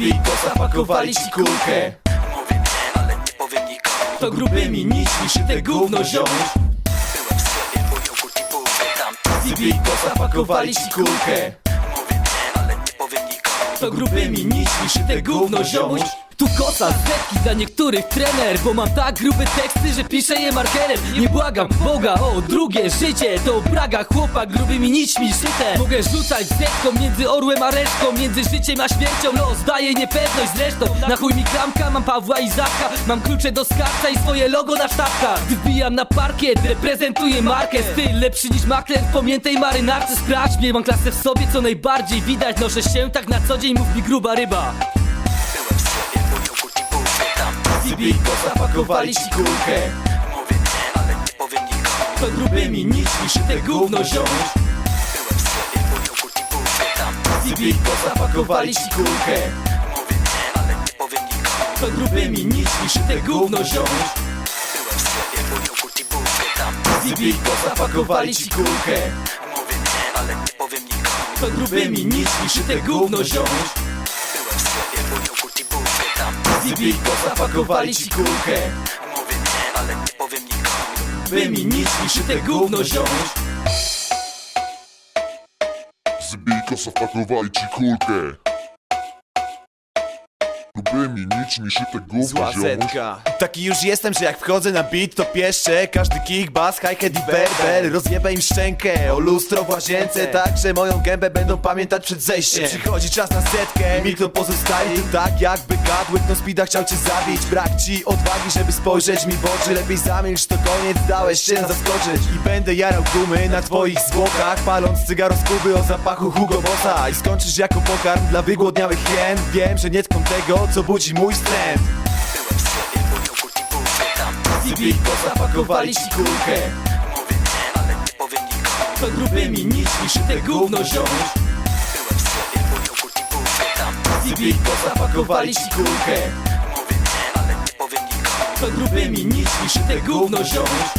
Zibiko zapakowali ci kulkę. Mówię nie, ale nie powiem nikomu. To grubymi nićmi szyte gówno ziomuś Byłem w sklepie, po jogurt i bułkę tam Zibiko zapakowali ci kulkę. Mówię nie, ale nie powiem nikomu. To grubymi nićmi szyte gówno ziomuś Tu kosa, setki dla niektórych trener Bo mam tak grube teksty, że piszę je markerem. Nie błagam Boga o drugie życie. To Praga, chłopak grubymi nićmi szyte. Mogę rzucać zetką między orłem a resztką Między życiem a śmiercią Los daje niepewność zresztą Na chuj mi klamka, mam Pawła i Zawka Mam klucze do skarbca i swoje logo na sztabkach. Gdy wbijam na parkiet, reprezentuję markę. Styl lepszy niż makler w pamiętej marynarce. Sprawdź mnie, mam klasę w sobie, co najbardziej widać. Noszę się tak na co dzień, mów mi gruba ryba Zibiko zapakowali ci kulkę Mówię nie, ale nie powiem nikomu. To grubymi nićmi szyte gówno ziomuś Byłem w sklepie, po jogurt i bułkę. Tam zapakowali ci kulkę Mówię nie, ale nie powiem nikomu. To grubymi nićmi szyte gówno ziomuś Byłem w sklepie, po jogurt i bułkę. Tam zapakowali ci kulkę Mówię nie, ale nie powiem nikomu. To grubymi szyte gówno tam Zibiko zapakowali ci kulkę Mówię nie, ale nie powiem nikomu. Grubymi nićmi szyte gówno ziomuś Zbijko zapakowali ci kulkę Grubymi nićmi szyte gówno Zła ziomuś. zetka. Taki już jestem, że jak wchodzę na beat to pieszczę Każdy kick, bass, hi-hat i berbel Rozjebę im szczękę, o lustro w łazience Tak, że moją gębę będą pamiętać przed zejściem. Przychodzi czas na setkę, mi kto pozostaje Tu tak jakby gadły, no speeda chciał cię zabić. Brak ci odwagi, żeby spojrzeć mi w oczy Lepiej zamilcz, to koniec, dałeś się zaskoczyć. I będę jarał gumy na twoich zwłokach Paląc cygaro z Kuby o zapachu Hugo Bossa. I skończysz jako pokarm dla wygłodniałych hien. Wiem, że nie tkną tego, co budzi mój wstręt Byłem w zapakowali ci kulkę Mówię nie, ale nie powiem nikomu To grubymi nićmi szyte gówno ziomuś Byłem w zapakowali ci kulkę Mówię nie, ale nie powiem nikomu To grubymi nićmi szyte gówno ziomuś